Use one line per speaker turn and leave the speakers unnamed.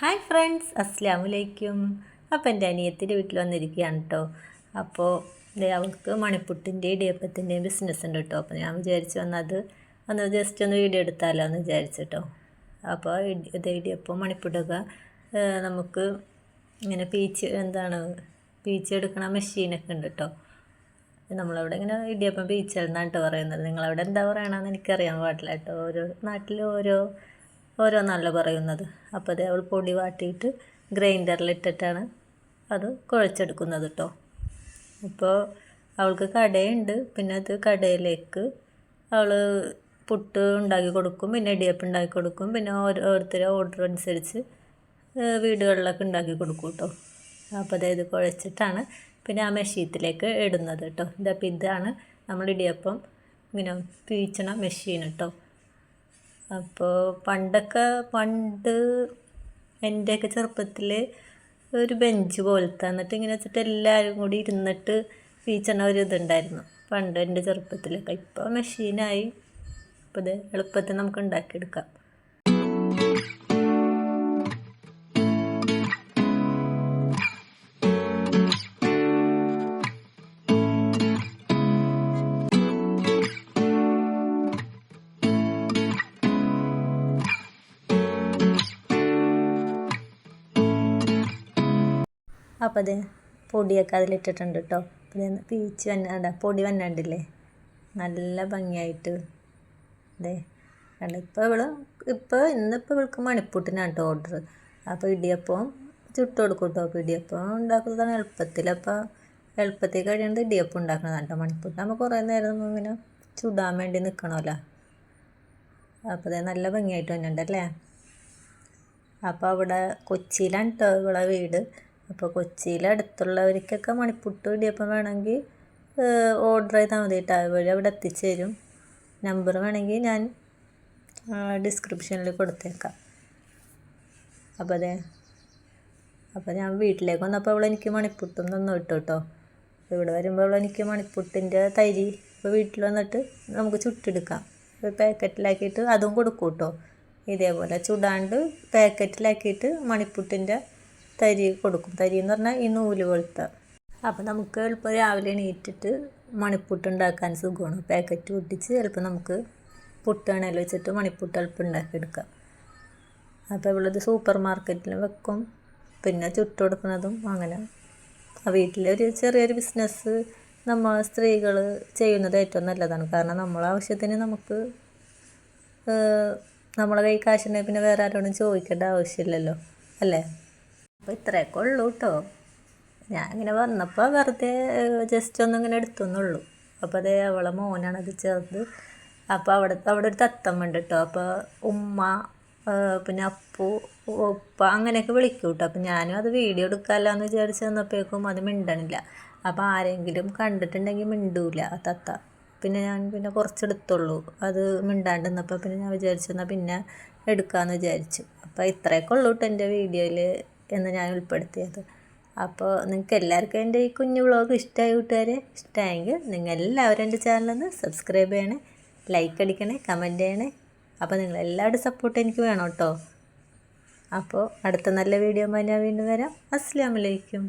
Hi friends അസ്സാം വലൈക്കും അപ്പോൾ എന്റെ അനിയത്തിന്റെ വീട്ടിൽ വന്നിരിക്കുകയാണ് കേട്ടോ അപ്പോൾ അവൾക്ക് മണിപ്പുട്ടിന്റെ ഇടിയപ്പത്തിന്റെയും ബിസിനസ് ഉണ്ട് കേട്ടോ അപ്പോൾ ഞാൻ വിചാരിച്ചു വന്നത് ഒന്ന് ജസ്റ്റ് ഒന്ന് വീഡിയോ എടുത്താലോ എന്ന് വിചാരിച്ചിട്ടോ അപ്പോൾ ഇത് ഇടിയപ്പം മണിപ്പുട്ടൊക്കെ നമുക്ക് ഇങ്ങനെ പീച്ച് എന്താണ് പീച്ച് എടുക്കണ മെഷീനൊക്കെ ഉണ്ട് കേട്ടോ നമ്മളവിടെ ഇങ്ങനെ ഇടിയപ്പം പീച്ചെന്നാണ് കേട്ടോ പറയുന്നത്. നിങ്ങളവിടെ എന്താ പറയണമെന്ന് എനിക്കറിയാൻ പാടില്ല കേട്ടോ ഓരോ നാട്ടിലും ഓരോ ഓരോന്നല്ല പറയുന്നത്. അപ്പോൾ അത് അവൾ പൊടി വാട്ടിയിട്ട് ഗ്രൈൻഡറിലിട്ടിട്ടാണ് അത് കുഴച്ചെടുക്കുന്നത് കേട്ടോ അപ്പോൾ അവൾക്ക് കടയുണ്ട്. പിന്നെ അത് കടയിലേക്ക് അവൾ പുട്ട് ഉണ്ടാക്കി കൊടുക്കും പിന്നെ ഇടിയപ്പം ഉണ്ടാക്കി കൊടുക്കും പിന്നെ ഓരോരുത്തരെ ഓർഡർ അനുസരിച്ച് വീടുകളിലൊക്കെ ഉണ്ടാക്കി കൊടുക്കും കേട്ടോ അപ്പോൾ അതായത് കുഴച്ചിട്ടാണ് പിന്നെ ആ മെഷീനത്തിലേക്ക് ഇടുന്നത് കേട്ടോ ഇതപ്പം ഇതാണ് നമ്മൾ ഇടിയപ്പം ഇങ്ങനെ പീച്ചണ മെഷീൻ കേട്ടോ അപ്പോൾ പണ്ടൊക്കെ പണ്ട് എന്റെയൊക്കെ ചെറുപ്പത്തിൽ ഒരു ബെഞ്ച് പോലത്തെ എന്നിട്ട് ഇങ്ങനെ വെച്ചിട്ട് എല്ലാവരും കൂടി ഇരുന്നിട്ട് ഫീച്ചറിന് ഒരു ഇതുണ്ടായിരുന്നു. പണ്ട് എന്റെ ചെറുപ്പത്തിലൊക്കെ. ഇപ്പോൾ മെഷീനായി അപ്പോൾ ഇത് എളുപ്പത്തിൽ നമുക്ക് ഉണ്ടാക്കിയെടുക്കാം. അപ്പോൾ അത് പൊടിയൊക്കെ അതിലിട്ടിട്ടുണ്ട് കേട്ടോ പിന്നെ പീച്ച് വന്നാണ്ട പൊടി വന്നാണ്ടില്ലേ? നല്ല ഭംഗിയായിട്ട് അതെ അല്ല ഇപ്പോൾ ഇവൾ ഇപ്പോൾ ഇന്നിപ്പോൾ ഇവൾക്ക് മണിപ്പൂട്ടിനാണ് കേട്ടോ ഓർഡർ അപ്പോൾ ഇടിയപ്പം ചുട്ട് കൊടുക്കും കേട്ടോ അപ്പോൾ ഇടിയപ്പം ഉണ്ടാക്കുന്നതാണ് എളുപ്പത്തിൽ. അപ്പോൾ എളുപ്പത്തിൽ കഴിയുന്നത് ഇടിയപ്പം ഉണ്ടാക്കുന്നതാണ് കേട്ടോ മണിപ്പൂട്ട് നമ്മൾ കുറേ നേരം ഇങ്ങനെ ചുടാൻ വേണ്ടി നിൽക്കണമല്ലോ അപ്പോൾ അത് നല്ല ഭംഗിയായിട്ട് വന്നിട്ടുണ്ടല്ലേ അപ്പോൾ അവിടെ കൊച്ചിയിലാണ് കേട്ടോ ഇവിടെ വീട്. അപ്പോൾ കൊച്ചിയിൽ അടുത്തുള്ളവർക്കൊക്കെ മണിപ്പുട്ട് ഇടിയപ്പം വേണമെങ്കിൽ ഓർഡർ ചെയ്താൽ മതി കേട്ടോ. അവർ അവിടെ എത്തിച്ചു തരും. നമ്പർ വേണമെങ്കിൽ ഞാൻ ഡിസ്ക്രിപ്ഷനിൽ കൊടുത്തേക്കാം. അപ്പോൾ അതെ. അപ്പോൾ ഞാൻ വീട്ടിലേക്ക് വന്നപ്പോൾ അവൾ എനിക്ക് മണിപ്പുട്ടും തന്നു വിട്ടു കേട്ടോ. ഇവിടെ വരുമ്പോൾ അവൾ എനിക്ക് മണിപ്പുട്ടിന്റെ തരി ഇപ്പോൾ വീട്ടിൽ വന്നിട്ട് നമുക്ക് ചുട്ടെടുക്കാം. പാക്കറ്റിലാക്കിയിട്ട് അതും കൊടുക്കും കേട്ടോ. ഇതേപോലെ ചുടാണ്ട് പാക്കറ്റിലാക്കിയിട്ട് മണിപ്പുട്ടിന്റെ തരി കൊടുക്കും. തരി എന്ന് പറഞ്ഞാൽ ഈ നൂൽ പോലത്തെ. അപ്പോൾ നമുക്ക് എളുപ്പം രാവിലെ എണീറ്റിട്ട് മണിപ്പുട്ട് ഉണ്ടാക്കാൻ സുഖമാണ്. പാക്കറ്റ് പൊട്ടിച്ച് ചിലപ്പോൾ നമുക്ക് പുട്ടാണേൽ വെച്ചിട്ട് മണിപ്പുട്ട് എളുപ്പം ഉണ്ടാക്കിയെടുക്കാം. അപ്പോൾ ഇവളത് സൂപ്പർ മാർക്കറ്റിൽ വെക്കും. പിന്നെ ചുട്ട് കൊടുക്കുന്നതും അങ്ങനെ. വീട്ടിലൊരു ചെറിയൊരു ബിസിനസ് നമ്മൾ സ്ത്രീകൾ ചെയ്യുന്നത് ഏറ്റവും നല്ലതാണ്. കാരണം നമ്മളെ ആവശ്യത്തിന് നമുക്ക് നമ്മളെ കൈ കാശുണ്ടെങ്കിൽ പിന്നെ വേറെ ആരോടും ചോദിക്കേണ്ട ആവശ്യമില്ലല്ലോ. അല്ലേ? അപ്പോൾ ഇത്രയൊക്കെ ഉള്ളൂ കേട്ടോ ഞാൻ ഇങ്ങനെ വന്നപ്പോൾ വെറുതെ ജസ്റ്റ് ഒന്ന് ഇങ്ങനെ എടുത്തുന്നുള്ളൂ. അപ്പോൾ അതേ അവളെ മോനാണ് അത് ചേർത്ത്. അപ്പോൾ അവിടെ അവിടെ ഒരു തത്തമ്മ ഉണ്ട് കേട്ടോ അപ്പോൾ ഉമ്മ പിന്നെ അപ്പു ഉപ്പ അങ്ങനെയൊക്കെ വിളിക്കും കേട്ടോ അപ്പോൾ ഞാനും അത് വീഡിയോ എടുക്കാമല്ലോ എന്ന് വിചാരിച്ച് വന്നപ്പോഴേക്കും അത് മിണ്ടണില്ല. അപ്പോൾ ആരെങ്കിലും കണ്ടിട്ടുണ്ടെങ്കിൽ മിണ്ടൂല ആ തത്ത. പിന്നെ ഞാൻ പിന്നെ കുറച്ചെടുത്തുള്ളൂ. അത് മിണ്ടാണ്ട് നിന്നപ്പോൾ പിന്നെ ഞാൻ വിചാരിച്ചു എന്നാൽ പിന്നെ എടുക്കാമെന്ന് വിചാരിച്ചു. അപ്പോൾ ഇത്രയൊക്കെ ഉള്ളൂ കേട്ടോ എന്റെ വീഡിയോയിൽ എന്ന് ഞാൻ ഉൾപ്പെടുത്തിയത്. അപ്പോൾ നിങ്ങൾക്ക് എല്ലാവർക്കും എന്റെ ഈ കുഞ്ഞു വ്ളോഗ് ഇഷ്ടമായി കൂട്ടുകാരെ ഇഷ്ടമായെങ്കിൽ നിങ്ങൾ എല്ലാവരും എന്റെ ചാനലൊന്ന് സബ്സ്ക്രൈബ് ചെയ്യണേ ലൈക്ക് അടിക്കണേ കമന്റ് ചെയ്യണേ. അപ്പോൾ നിങ്ങൾ എല്ലാവരുടെ സപ്പോർട്ട് എനിക്ക് വേണം കേട്ടോ. അപ്പോൾ അടുത്ത നല്ല വീഡിയോ ഞാൻ വീണ്ടും വരാം. അസ്സാം വലൈക്കും